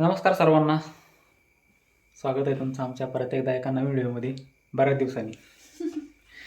नमस्कार सर्वांना. स्वागत आहे तुमचं आमच्या परत एकदा एका नवीन व्हिडिओमध्ये. बऱ्याच दिवसांनी.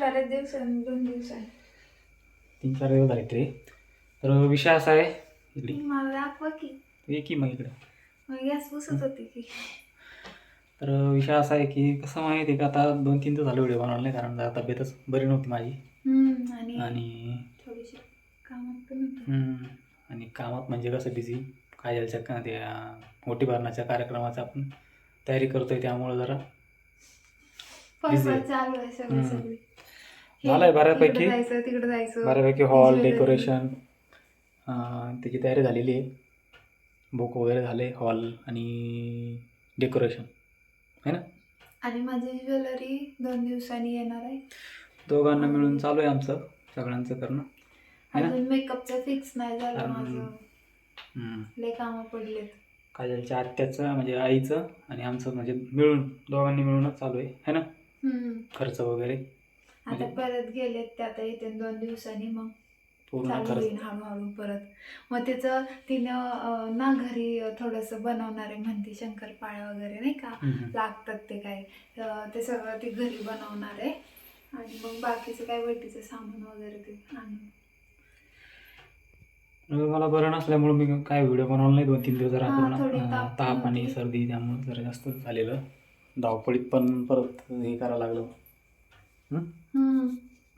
बऱ्याच दिवसांनी दोन दिवसांनी. तीन चार दिवस झाले तरी. तर विषय असा आहे. इकडे. मला दाखवा की. ये की मग इकडे. मग गॅस पुसत होते की. तर विषय असा आहे की कसं माहिती आहे का आता दोन तीन दिवस झाले व्हिडिओ बनवला नाही कारण जरा तब्येतच बरी नव्हती माझी. हम्म, आणि आणि थोडीशी कामात पण होते. हम्म, आणि कामात म्हणजे कसं बिझी काजलच्या ते मोठी भरणाच्या कार्यक्रमाचा आपण तयारी करतोय त्यामुळं जरा. चालू आहे सगळं हम्म. सगळी झालंय बऱ्यापैकी. तिकडे जायचं बऱ्यापैकी हॉल. डेकोरेशन त्याची तयारी झालेली आहे बुक वगैरे झाले हॉल आणि डेकोरेशन है ना आणि माझी ज्वेलरी दोन दिवसांनी येणार आहे दोघांना मिळून चालू आहे आमचं सगळ्यांचं करणं मेकअपचं फिक्स नाही झालं माझं. लय कामं पडलेत. काजलच्या आत्याचं म्हणजे आईचं आणि आमचं म्हणजे मिळून दोघांनी मिळूनच चालू आहे है ना? हम्म. खर्च वगैरे. आता म्हणजे- परत गेलेत ते आता येते दोन दिवसांनी मग. पूर्ण चालू खर्च. होईल हळूहळू परत. मग तिचं तिनं अं, ना घरी थोडंसं बनवणार आहे म्हणते शंकरपाळ्या वगैरे नाही का? हम्म. लागतात ते काय. ते सगळं ती घरी बनवणार आहे. आणि मग बाकीचं काय वटीचं सामान वगैरे ते आणून. मला बरं नसल्यामुळे मी काय व्हिडिओ बनवला नाही. दोन तीन दिवस जरा ताप आणि. सर्दी त्यामुळे जरा जास्त झालेलं. धावपळीत पण परत हे करायला लागलं.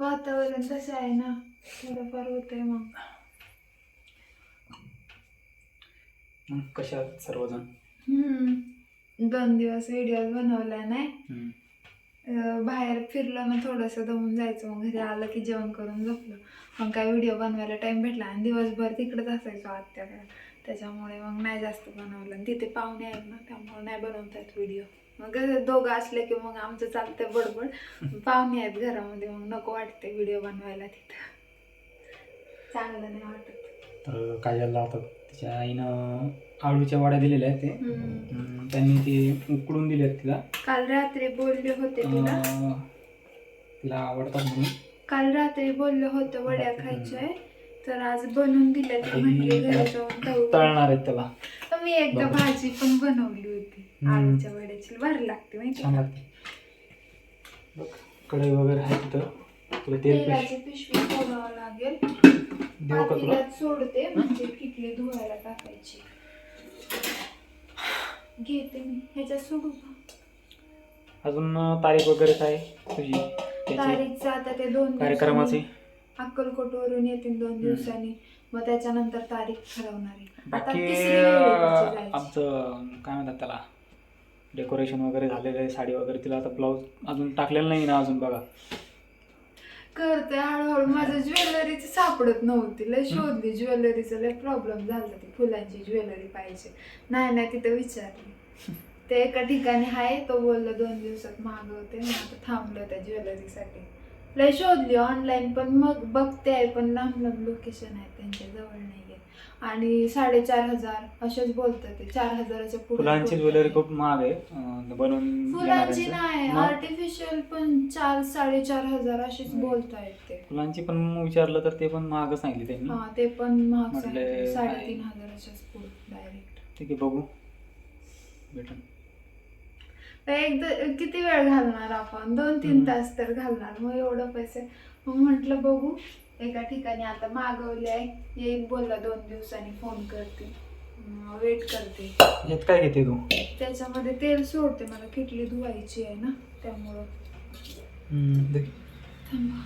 वातावरण तसं आहे ना. थोडंफार होतंय मग. मग कशा सर्वजण? हम्म. दोन दिवस व्हिडिओ बनवला नाही. बाहेर फिरलो ना थोडंसं दमून जायचं मग घरी आलं की जेवण करून झोपलं. मग काय व्हिडिओ बनवायला टाइम भेटला आणि दिवसभर तिकडेच असायचो आत्याकडे त्याच्यामुळे मग नाही जास्त बनवलं. आणि तिथे पाहुणे आहेत ना त्यामुळे नाही बनवता येत व्हिडिओ मग दोघं असले की मग आमचं चालतंय बडबड. पाहुणे आहेत घरामध्ये मग नको वाटते व्हिडिओ बनवायला तिथं. चांगलं नाही वाटत. तर काजलला आता तिच्या आईनं आळूच्या वाड्या दिलेल्या आहेत ते. त्यांनी ते उकडून दिले आहेत तिला. काल रात्री बोलले होते तिला. तिला आवडतात म्हणून. काल रात्री बोलले होते वड्या. खायच्या तर आज बनवून दिल्या ती म्हटली घरी जाऊन तळू. तळणार आहेत त्याला. मी एकदा. भाजी पण बनवली होती. हम्म. आलूच्या वड्याची. भारी लागते माहिती छान का? लागते. बघ कढई वगैरे आहे तिथं. तुला तेल पिश- तेलाची पिशवी सोडावं लागेल. देऊ का तुला? पातेल्यात सोडते म्हणजे किटली धुवायला टाकायची. घेते मी. ह्याच्यात सोडू का? अजून अं, तारीख वगैरे काय तुझी? त्याची तारीखचं आता ते दोन कार्यक्रमाची? दिवसांनी अक्कलकोटवरून येतील दोन दिवसांनी. मग त्याच्यानंतर तारीख ठरवणार आहे. आता बाकी तिसरी वेळ आहे अं, तिची जायची. आमचं काय म्हणतात त्याला? डेकोरेशन वगैरे झालेलं आहे साडी वगैरे. तिला आता ब्लाऊज अजून टाकलेलं नाही ना अजून बघा. करते हळूहळू. माझं ज्वेलरीच सापडत नव्हती. लय शोधली ज्वेलरीचं. लय प्रॉब्लेम झाला. ती फुलांची ज्वेलरी पाहिजे. नाही नाही तिथं विचारली. ते एका ठिकाणी आहे तो बोललो दोन दिवसात मागवते मग आता थांबलो त्या ज्वेलरीसाठी लय शोधली ऑनलाईन पण मग बघते आहे पण लांब लांब लोकेशन आहे त्यांच्या जवळ नाही आहे आणि साडेचार हजार असेच बोलतात ते चार हजाराच्या पुढे फुलांची ज्वेलरी. खूप महाग आहे बनवून फुलांची. नाही आर्टिफिशियल पण चार साडेचार हजार अशीच हम्म. बोलतायत ते फुलांची पण विचारलं तर ते पण महाग सांगितले त्यांनी हा ते पण महाग सांगितलं. साडेतीन. हजाराच्याच पुढे डायरेक्ट ठीक आहे बघू भेटन एकदा किती वेळ घालणार आपण? दोन तीन. तास तर घालणार. मग एवढं पैसे. मग म्हटलं बघू. एका ठिकाणी आता मागवले आहे येईल बोलला दोन दिवसांनी फोन करते. वेट करते. यात काय घेते तू? त्याच्यामध्ये तेल सोडते. मला किटली धुवायची आहे ना त्यामुळं. हम्म, दे. थांबा.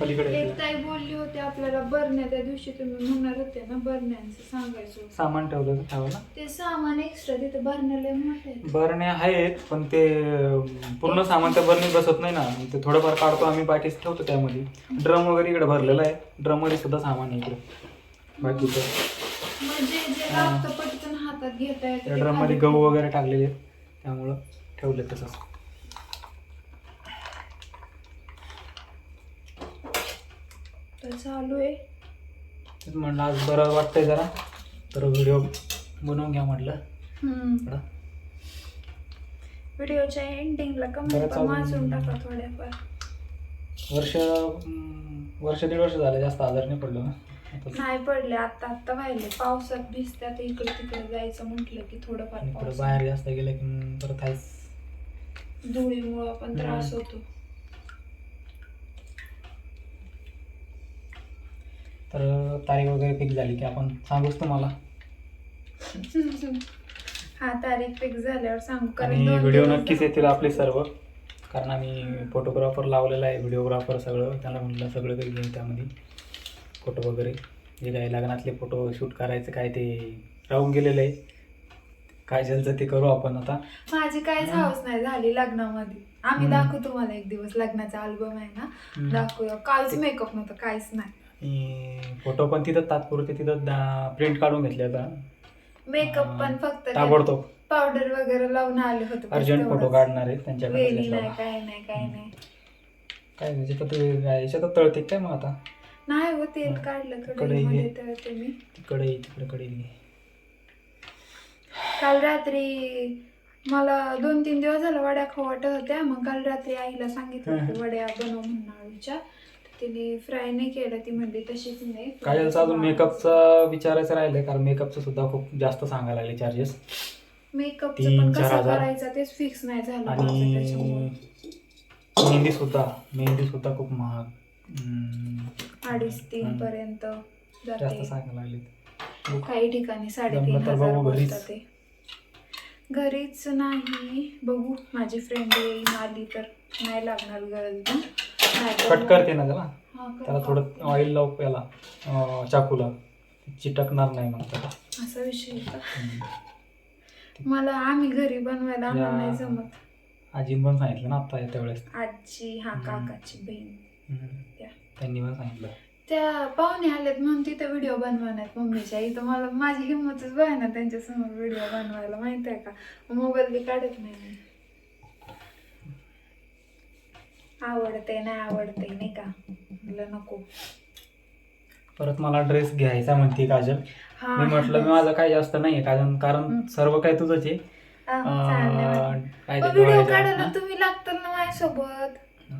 पलीकडे एक आहे. ताई बोलली होती आपल्याला बरण्या त्या दिवशी तुम्ही म्हणणार होते ना बरण्यांचं सांगायचं होतं. सामान ठेवलं तर ठेवा ना ते सामान एक्स्ट्रा तिथे बरण्याला मोठे बरण्या आहेत पण ते अं, पूर्ण सामान त्या बरणीत बसत नाही ना. ते थोडंफार काढतो आम्ही बाकीच ठेवतो त्यामध्ये. ड्रम वगैरे इकडे भरलेला आहे. ड्रममध्ये सुद्धा सामान आहे इकडे. बाकीचं. म्हणजे जे. लागतं पटकन हातात घेता येतं त्या ते ड्रममध्ये खाली गहू वगैरे टाकलेले आहेत. त्यामुळं ठेवले तसंच तर चालू आहे. म्हणलं आज बरं वाटतंय जरा तर व्हिडिओ बनवून घ्या म्हटलं. थोडा. व्हिडिओच्या एंडिंगला अजून- वाचून टाका थोड्याफार. वर्ष वर्ष दीड वर्ष झालं जास्त आजार नाही पडलो ना? आता नाही पडले आता आता व्हायले. पावसात भिजत्यात इकडे तिकडे जायचं म्हटलं की थोडंफार पाऊस बाहेर जास्त गेलं की मग परत आहेच. धुळीमुळं पण त्रास. होतो. तर तारीख वगैरे फिक्स झाली की आपण सांगूच तुम्हाला. हा तारीख फिक्स झाल्यावर सांगू. कारण आणि दोन व्हिडिओ दिवस नक्कीच येतील आपले सर्व. कारण आम्ही फोटोग्राफर लावलेला आहे व्हिडिओग्राफर सगळं. त्यांना म्हटलं सगळं काही घेऊ त्यामध्ये. फोटो वगैरे. जे काही लग्नातले फोटो शूट करायचं काय ते राहून गेलेलं आहे. काजलचं ते करू आपण आता. माझी काहीच हम्म. हाऊस नाही झाली लग्नामध्ये. आम्ही हम्म. दाखवू तुम्हाला एक दिवस. लग्नाचा अल्बम आहे ना. हम्म. दाखवूया. काहीच मेकअप नव्हतं काहीच नाही. आणि फोटो पण तिथं तात्पुरते तिथं प्रिंट काढून घेतले आता मेकअप. पण फक्त ताबडतोब पावडर वगैरे लावून आले होते अर्जंट फोटो. काढणार आहेत त्यांच्याकडे नाही. काय नाही काय नाही काय काय याच्यात तळते काय मग आता नाही हो तेल. काढलं कढई कढईमध्ये. तळते मी तिकडे तिकडे कडे घे. काल रात्री मला दोन तीन दिवस झालं वड्या खाऊ वाटत होत्या मग काल रात्री आईला सांगितलं. वड्या बनव म्हणून तर तिने फ्राय नाही केलं ती म्हणली तशीच नाही काजलचं अजून मेकअपचं विचारायचं राहिलंय? कारण मेकअपचं सुद्धा खूप जास्त सांगायला लागले चार्जेस मेकअपचं तीन, पण चार कसं हजार. करायचं तेच फिक्स नाही झालं माझं आणि त्याच्यामुळे. मेहंदी सुद्धा मेहंदी सुद्धा खूप महाग. हम्म, अडीच तीन हम्म. पर्यंत जास्त सांगायला लागले काही ठिकाणी साडेतीन जमलं तर हजार बघू घरीच. बोलतात ते. घरीच नाही. बघू माझी फ्रेंड येईन आली तर नाही लागणार गरज पण कट करते ना त्याला त्याला? थोडं ऑइल लावू याला. चाकूला. चिटकणार नाही मग त्याला. असा विषय. मला आम्ही घरी बनवायला आम्हाला नाही जमत. आजीन पण सांगितलं ना आता त्यावेळेस. आजी हा. काकाची बहीण. त्यांनी पण सांगितलं. त्या पाहुणे आलेत म्हणून तिथे व्हिडिओ बनवण्यात मम्मीच्या इथं मला माझी हिंमतच बघ ना त्यांच्यासमोर व्हिडिओ बनवायला. माहीत आहे का? मोबाईल बी काढत नाही मी आवडते नाही आवडते नाही का? म्हटलं नको. परत मला ड्रेस घ्यायचा म्हणते काजल. हा. मी म्हटलं मी माझं काही जास्त नाहीये कारण कारण. सर्व काही तुझंच आहे. अं, काय ते व्हिडिओ डोळ्याच्या- काढायला हा? तुम्ही लागताल ना माझ्यासोबत.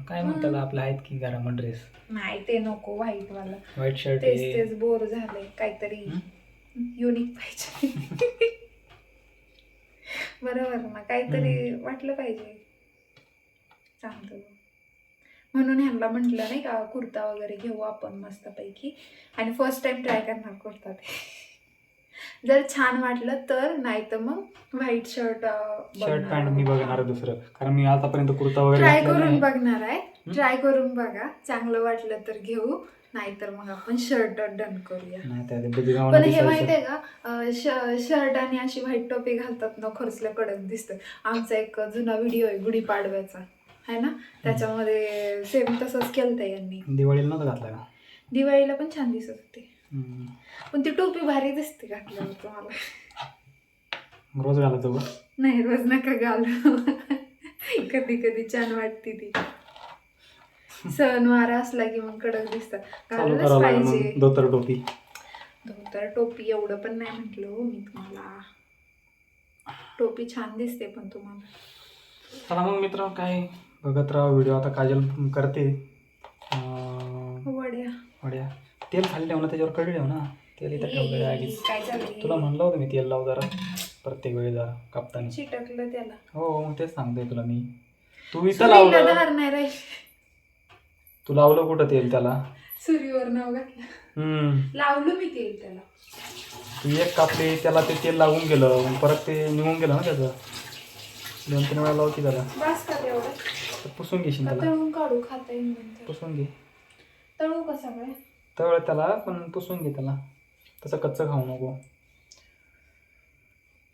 काय म्हणतात आपले आहेत की घरामध्ये ड्रेस नाही ते नको व्हाईट वाला. व्हाईट शर्ट तेच आहे. तेच बोर झालंय काहीतरी युनिक पाहिजे. बरोबर ना काहीतरी वाटलं पाहिजे. चांगलं म्हणून ह्यांना म्हटलं नाही का कुर्ता वगैरे घेऊ आपण मस्तपैकी. आणि फर्स्ट टाइम ट्राय करणार कुर्ता ते. जर छान वाटलं तर नाही तर मग व्हाईट शर्ट शर्ट पॅन्ट मी बघणार दुसरं. कारण मी आतापर्यंत कुर्ता वगैरे ट्राय करून. बघणार आहे. ट्राय करून बघा. चांगलं वाटलं तर घेऊ. नाहीतर मग आपण शर्ट डन करूया. पण हे. माहीत आहे का शर्ट आणि अशी व्हाईट टोपी घालतात ना खर्चल्या कडक दिसतं आमचा एक जुना व्हिडिओ आहे गुढीपाडव्याचा. आहे ना? त्याच्यामध्ये सेम तसंच केलं यांनी. दिवाळीला नव्हतं घातला का? दिवाळीला पण छान दिसत होती. हम्म. पण ती टोपी भारी दिसते घातल्यावर तुम्हाला. रोज बघ नाही रोज नका घाल. कधी कधी छान वाटते ती. सण वारा असला की मग कडक दिसतात. चालू घालायलाच करावं लागेल पाहिजे. मग धोतर टोपी. धोतर टोपी एवढं पण नाही म्हटलं हो मी तुम्हाला. टोपी छान दिसते पण तुम्हाला. चला मग मित्र काय बघत राहा व्हिडिओ आता काजल करते. अं, वड्या. वड्या. तेल खाली ठेव ना त्याच्यावर कढी ठेव ना. तेल इथं ठेवलं आधीच. काय झालं तुला म्हणलं होतं मी तेल लाव जरा. प्रत्येक वेळी जरा कापताना. चिटकलं त्याला. हो मग तेच सांगतोय तुला मी. तू इथं सुरीला लावलं. धार नाही राहील. तू लावलं कुठं तेल त्याला? सुरीवर नाव घातलं. हम्म. लावलं मी तेल त्याला. तू एक कापली त्याला ते तेल लागून गेलं. मग परत ते निघून गेलं ना त्याचं. दोन तीन वेळा लाव की त्याला बस का तेवढं तर पुसून घेशील त्याला तळून काढू खाता येईल नंतर. पुसून घे. तळू का सगळ्या तळ त्याला पण पुसून घे त्याला. तसं कच्चं खाऊ नको.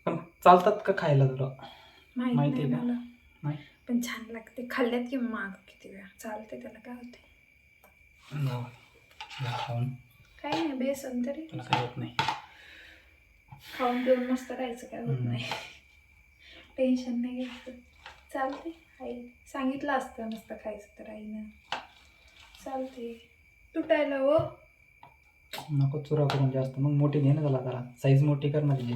पण चालतात का खायला तुला? माहीत माहिती आहे का? मला. नाही? पण छान लागते. खाल्ल्यात की माग किती वेळा? चालते त्याला काय होते जाऊ. जा खाऊन. काय नाही बेसन तरी. तुला काय होत नाही. खाऊन पिऊन मस्त राहायचं काय होत हम्म. नाही. टेन्शन नाही घ्यायचं. चालते आई सांगितलं असतं नसतं खायचं तर आईनं. चालते तुटायला हो. नको चुरा करून जास्त. मग मोठी घे ना त्याला त्याला साईज मोठी कर ना तिची.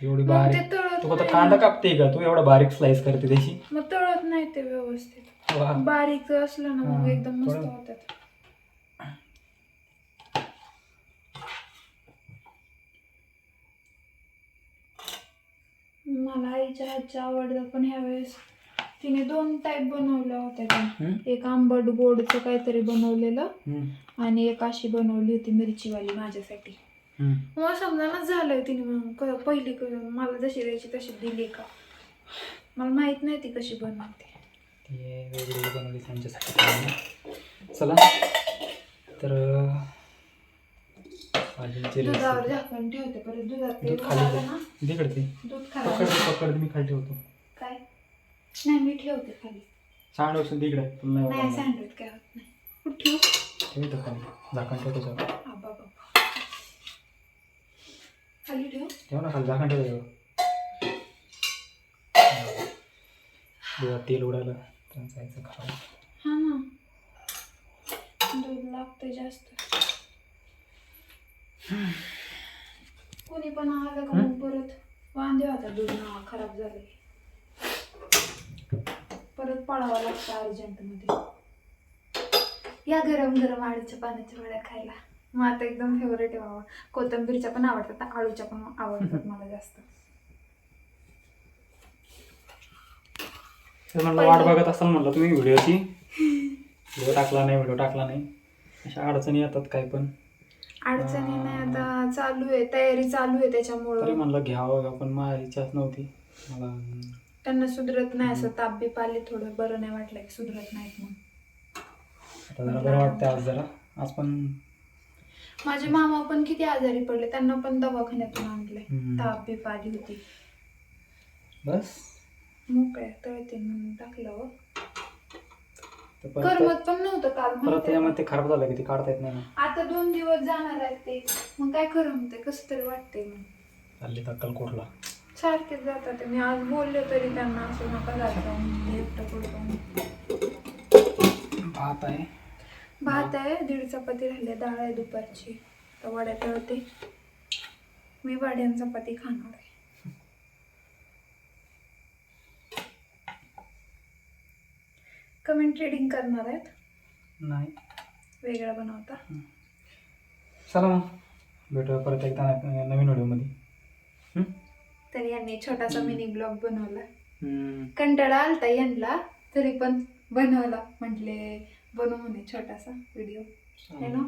एवढी बारीक. तळत तू कांदा कापते का? तू एवढा बारीक स्लाइस करते त्याची. मग तळत नाही ते व्यवस्थित. बारीक असलं ना मग एकदम मस्त होतात. मला आईच्या हातच्या आवडतं पण ह्यावेळेस तिने दोन टाईप बनवल्या होत्या त्या? एक आंबट गोडचं काहीतरी बनवलेलं. आणि एक अशी बनवली होती मिरचीवाली माझ्यासाठी. मला समजानच झालंय तिने म्हणून पहिली मला जशी द्यायची तशी दिली का मला माहीत नाही ती कशी बनवते वेगळी बनवली. चला तर दुधावर. झाकण ठेवते परत दुधात दूध खाली. तिकडे दूध खराब पकड मी खाली ठेवतो काय नाही मी ठेवते खाली. सांड तिकडे तुला नाही नाही आवडणार. सँडविच काय होत नाही. कुठं ठेवू? ठेव इथं खाली. झाकण ठेव त्याच्यावर आबा बाबा खाली ठेव? ठेव ना खाली झाकण ठेव त्याच्यावर दुधात तेल उडालं तर जायचं खराब हा ना. दूध लागतं जास्त. कोणी पण आलं का मग परत? वांदे होता दूध ना खराब झाले परत पळावं लागतं अर्जंटमध्ये. या गरम गरम आळूच्या पाण्याच्या वड्या खायला. मग आता एकदम फेवरेट आहे बाबा. कोथिंबीरच्या पण आवडतात आळूच्या पण आवडतात मला जास्त. तर म्हणलं वाट बघत असाल म्हणलं तुम्ही व्हिडिओची. व्हिडिओ टाकला नाही व्हिडिओ टाकला नाही. अशा अडचणी येतात काय पण. अडचणी नाही आता चालू आहे तयारी चालू आहे तरी त्याच्यामुळं म्हणलं घ्यावं घ्यावं पण माझी इच्छाच नव्हती. मला त्यांना सुधरत नाही असं ताप बीप आले थोडं बरं नाही वाटलं की सुधरत नाहीत मग आता जरा बरं वाटतं आज जरा. आज पण माझे मामा पण किती आजारी पडले त्यांना पण दवाखान्यातून आणले हम्म. ताप बीप आली होती. बस. मोकळ्या तळते म्हणून टाकलं हो. तर परत करमत पण नव्हतं काल परत? ते खराब झालं की ते काढता येत नाही ना. आता दोन दिवस जाणार आहेत ते. मग काय करमते कसं तरी वाटतंय मग. चालली तक्कल कोटला सारखेच जातात. मी आज बोलले तरी त्यांना असं नका जायचं मी एकटं पडतो भात आहे. भात आहे दीड चपाती राहिली डाळ आहे दुपारची. तर वड्या तळते. मी वड्या आणि चपाती खाणार आहे. कमेंट रिडिंग करणार आहेत? नाही. वेगळं बनवता. चला मग. भेटूया परत एकदा नवीन व्हिडिओमध्ये? तर यांनी छोटासा मिनी ब्लॉग बनवला. कंटाळा आलता यांना तरी पण बनवला. म्हटले बनव म्हणे छोटासा व्हिडिओ है ना?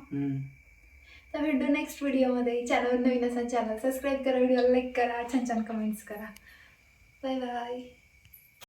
तर भेटू नेक्स्ट व्हिडिओमध्ये चॅनल नवीन असाल चॅनल सबस्क्राईब करा व्हिडिओला लाईक करा छान छान कमेंट्स करा. Bye bye